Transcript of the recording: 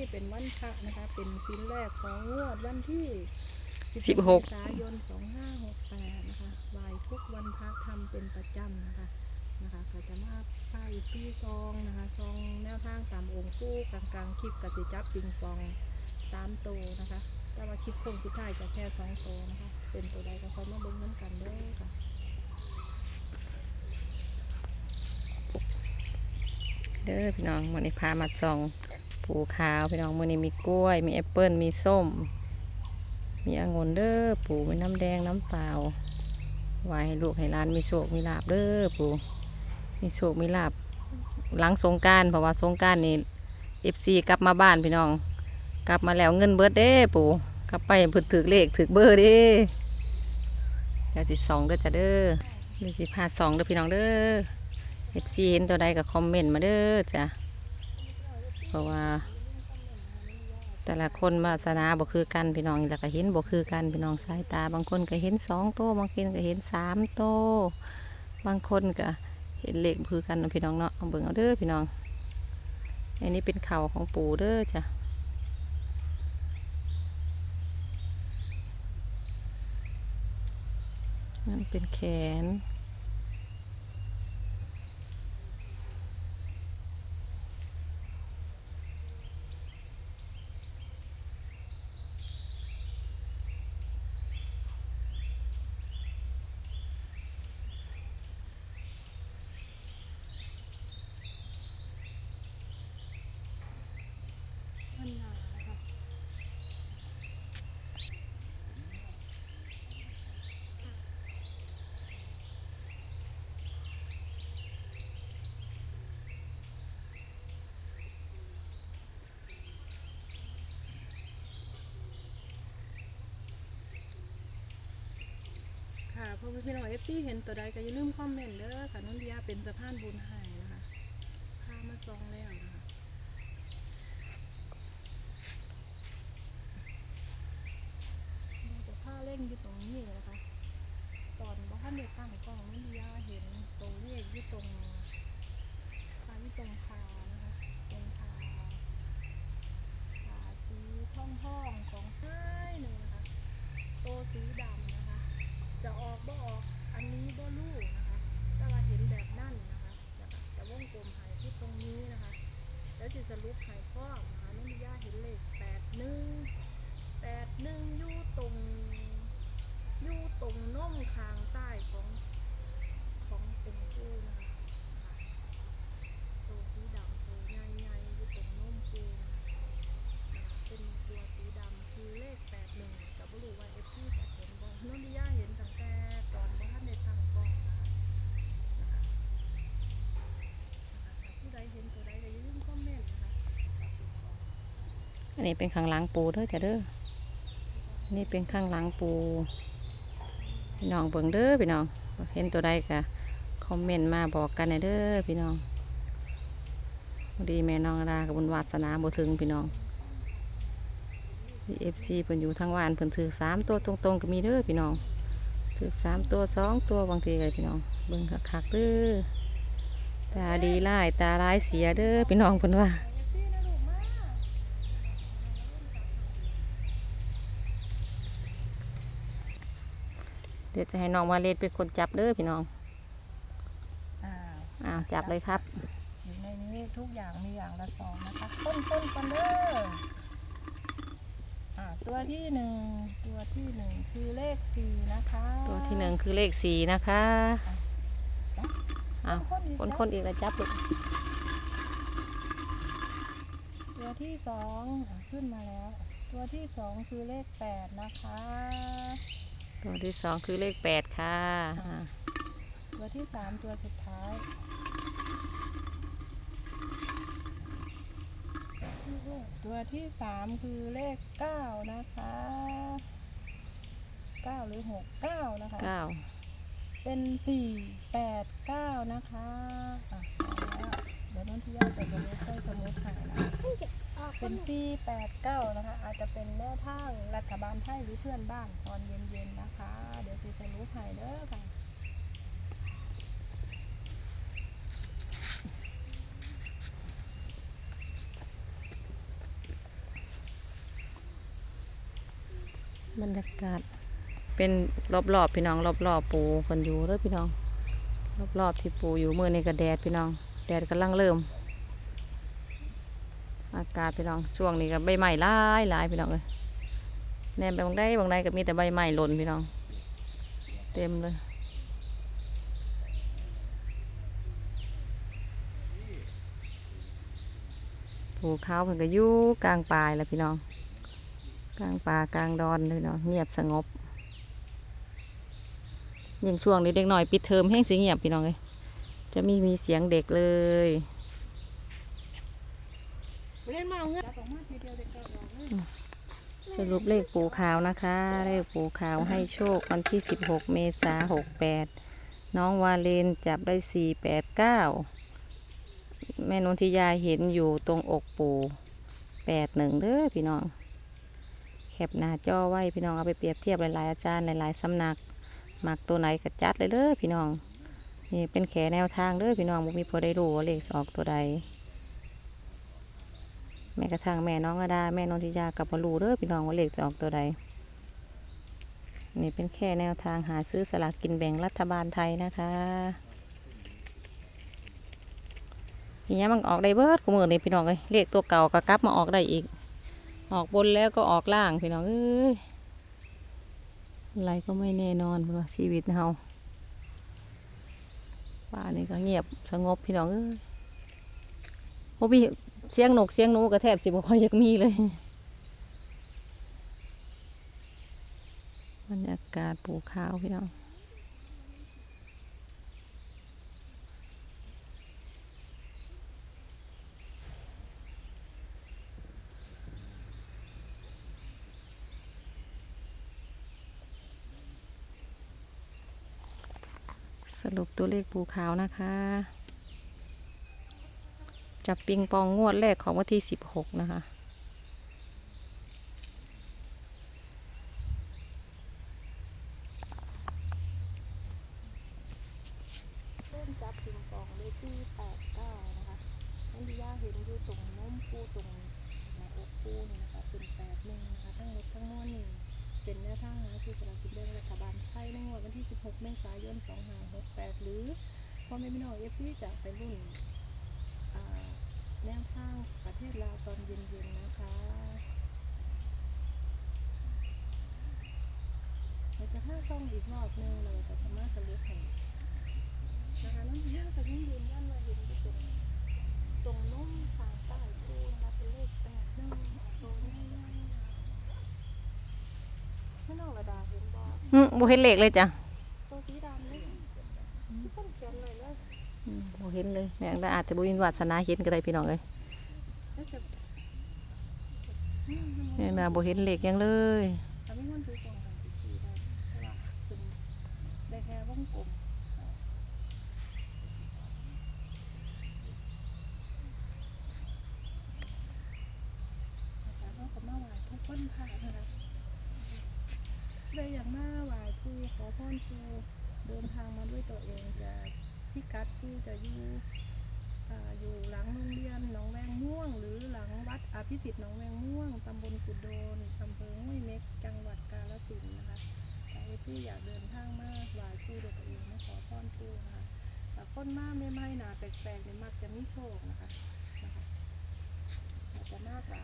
นี้เป็นวันพระนะคะ เป็นสิ้นแรกของงวดวันที่สิบหกเมษายน2568นะคะไหวทุกวันพระทำเป็นประจำนะคะนะคะก็จะมาไพ่ที่ซองนะคะซองแนวทางตามองค์กู้กลางกลางๆคลิปกสิจับปิงปองสามโตวนะคะ แต่ว่าคลิปคงสุดท้ายจะแค่สองโตวนะคะ เป็นตัวใดก็คอยมาเบิ้งน้ำกันเด้อค่ะเด้อพี่น้องวันนี้พามาส่อง ปูขาวพี่น้องมือนี้มีกล้วย มีแอปเปิลมีส้ม มีองุ่นเด้อปูมีน้ำแดงน้ำเปล่าไว้ให้ลูกให้หลานมีโชคมีลาบเด้อปูมีโชคมีลาบหลังสงการเพราะว่าสงการนี่เอฟซีกลับมาบ้านพี่น้อง กลับมาแล้วเงินเบิร์ดเด้ปูกลับไปเพิ่นถือเลขถือเบอร์เด้เดี๋ยวสิสองเด้อจ้ะเด้อเดี๋ยวสิพาสองเด้อพี่น้องเด้อเอฟซีเห็นตัวใดก็คอมเมนต์มาเด้อจ้ะ เพราะว่า แต่ละคนวาสนาบ่คือกันพี่น้องแล้วก็เห็นบ่คือกันพี่น้องสายตา บางคนก็เห็นสองโตวบางคนก็เห็นสามโตวบางคนก็เห็นเลขบ่คือกันพี่น้องเนาะเอาเบิ่งเอาเด้อพี่น้อง อันนี้เป็นเข่าของปู่เด้อจ้ะนั่นเป็นแขน ค่ะพ่อแม่พี่น้องเอฟซีเห็นตัวใดก็อย่าลืมคอมเมนต์เด้อค่ะน้องเดียเป็นสะพานบุญให้นะคะพามาซองแล้วนะคะเราจะผ้าเล่นอยู่ตรงนี้นะคะ ตอนว่าท่านเด็กตั้งกล้องนันยาเห็นตัวเลขอยู่ตรงขาอยู่ตรงขานะคะตรงขาขาสีท่องท่องๆของท้ายหนึ่งนะคะโตวสีดำนะคะ จะออกบ่ออกอันนี้บ่รู้นะคะแต่ว่าเห็นแบบนั่นนะคะนะคะจะวงกลมหายที่ตรงนี้นะคะ แล้วจะสรุปหายข้อมนะคะนันยาเห็นเลขแปดหนึ่ง แปดหนึ่งอยู่ตรงอยู่ต รงน่มคางใต้ของขององค์ปูนะคะตัวสีดำตัวใหญ่ๆอยู่ตรงน่มปูนะคะเป็นตัวสีดำคือเลขแปดหนึ่งแต่ไม่รู้ว่าเอฟซีจะเห็นบ่นนทิยาเห็นตั้งแต่ตอนบ่ท่านในตั้งกล้องนะคะนะคะนะคะถ้าผู้ใดเห็นตัวใดก็อย่าลืมคอมเมนต์นะคะอันนี้เป็นข้างหลังปูเด้อจ้ะเด้อนี่เป็นข้างหลังปู พี่น้องเบิ่งเด้อพี่น้อง เห็นตัวใดก็คอมเมนต์มาบอกกันหน่อยเด้อพี่น้องพอดีแม่น้องรากับบุญวาสนาบ่ถึงพี่น้องเอฟซีเพิ่นอยู่ทางวานเพิ่นถือสามตัวตรงๆก็มีเด้อพี่น้องถือสามตัวสองตัวบางทีเลยพี่น้อง เบิ่งคักๆเด้อตาดีร้ายตาร้ายเสียเด้อพี่น้องเพิ่นว่า เดี๋ยวจะให้น้องมาเลดเป็นคนจับเด้อพี่น้องอ่าอ้าวจับเลยครับอยู่ในนี้ทุกอย่างมีอย่างละสองนะคะต้นต้นกันเด้ออ่าตัวที่หนึ่งตัวที่หนึ่งคือเลขสี่นะคะตัวที่หนึ่งคือเลขสี่นะคะอ้าวคนอีกคนนะคนอีกแล้วจับลูกตัวที่สองอะขึ้นมาแล้ว ตัวที่สองคือเลขแปดนะคะ ตัวที่สองคือเลขแปดค่ะอ่าตัวที่สามตัวสุดท้ายตัวที่สามคือเลขเก้านะคะเก้าหรือหกเก้านะคะเก้าเป็นสี่แปดเก้านะคะอะเอาละเดี๋ยวน้องที่ย่าจะสมุดใส่สมุดหายนะเป็นสี่แปดเก้านะคะ อาจจะเป็นแนวทางรัฐ บาลไทยหรือเพื่อนบ้านตอนเย็นๆนะคะ เดี๋ยวจะรู้ภายเด้อค่ะบรรยากาศเป็นรอบๆพี่น้อง รอบๆปูคนอยู่เลยพี่น้อง รอบๆที่ปูอยู่มือในกระแดดพี่น้อง แดดกำลังเริ่ม อากาศพี่น้องช่วงนี้ก็ใบใหม่ลายลายพี่น้องเลย แนมไปบางได้บางได้ก็มีแต่ใบไม้หล่นพี่น้อง เต็มเลยผูเขาเพิ่นก็อยู่กลางป่าแล้วพี่น้อง กลางป่ากลางดอนเลยเนาะเงียบสงบยิ่งช่วงนี้เด็กหน่อยปิดเทอมแห้งสิเงียบพี่น้องเลยจะมีมีเสียงเด็กเลยเล่นมาเอาเงิน สรุปเลขปูขาวนะคะ เลขปูขาวให้โชควันที่ 16 เมษาหกแปดน้องวาเลนจับได้ 4 8 9 แม่นนทิยาเห็นอยู่ตรงอกปู 8 1 เด้อพี่น้อง แคปหน้าจอไว้พี่น้องเอาไปเปรียบเทียบหลายๆอาจารย์หลายๆสำนักมักตัวไหนก็จัดเลยเด้อพี่น้อง นี่เป็นแขแนวทางเด้อพี่น้องบ่มีพอได้รู้ว่าเลขสออกตัวใด แม้กระทั่งแม่น้องอดาแม่นนทิยากับบรูเด้อพี่น้องว่าเลขจะออกตัวใดนี่เป็นแค่แนวทางหาซื้อสลากกินแบ่งรัฐบาลไทยนะคะทีนี้มันออกได้เบิดกูมือนี่พี่น้องเลยเลขตัวเก่าก็กลับมาออกได้อีก ออกบนแล้วก็ออกล่างพี่น้องเอ้ยอะไรก็ไม่แน่นอนพี่น้องชีวิตเฮาป่านี่ก็เงียบสงบพี่น้องเอ้ยโอ้พี่ เสียงนกเสียงหนูกระแทบสิบ่ค่อยอยากมีเลยบรรยากาศปูข้าวพี่น้องสรุปตัวเลขปูขาวนะคะ จับปิงปองงวดแรกของวันที่สิบหกนะคะเล่นจับปิงปองเลขที่แปดเก้านะคะนันดิยาเห็นอยู่ตรงน้มปูตรงหน้าอกปูนะคะเป็นแปดหนึ่งนะคะทั้งหมดทั้งมวลนี่เป็นแนวทางหาซื้อสลากกินแบ่งรัฐบาลไทยในงวดวันที่ 16 เมษายน 2568 หรือพ่อแม่พี่น้องเอฟซีจะไปรุ่น แนวทางประเทศลาวตอนเย็นๆนะคะเราจะห้าช่องอีกรอบนึงเราจะสามารถสรุปให้นะคะน้องย่าก็ยังยืนยันว่าเห็นอยู่ตรงตรงนุ่มทางใต้คูนะคะเป็นเลขแปดหนึ่งโตง่ายๆไม่นองระดาเห็นบ่อืมบ่เห็นเหลขเลยจ้ะ ตัวสีดำเลยที่ต้นเขียนเลยเลย อืมบ่เห็นเลย แม่งได้อาจจะบ่มีวาสนาเห็นก็ได้พี่น้องเลยแล้วจะแม่งน่าบ่เห็นเหลขหยังเลยในดูตรงกันสีได้เพราะว่าเป็นได้แค่วงกลมาก็มาไหวคนค่ะนะคะได้อย่างมาไหว้ครูขอพรครูเดินทางมาด้วยตัวเองจะพิกัดครูจะอยู่ อยู่หลังโรงเรียนหนองแวงม่วง หรือหลังวัดอภิสิทธิ์หนองแวงม่วงตำบลกุดโดนอำเภอห้วยเม็กจังหวัดกาฬสินธุ์นะคะแต่ที่อยากเดินทางมาไหว้ครูด้วตัวเองมาขอพรครูนะคะแต่คนมากไม่ไม่หนาแปลกๆเนี่ยมักจะไม่โชคนะคะนะคะอาจจะมากกว่า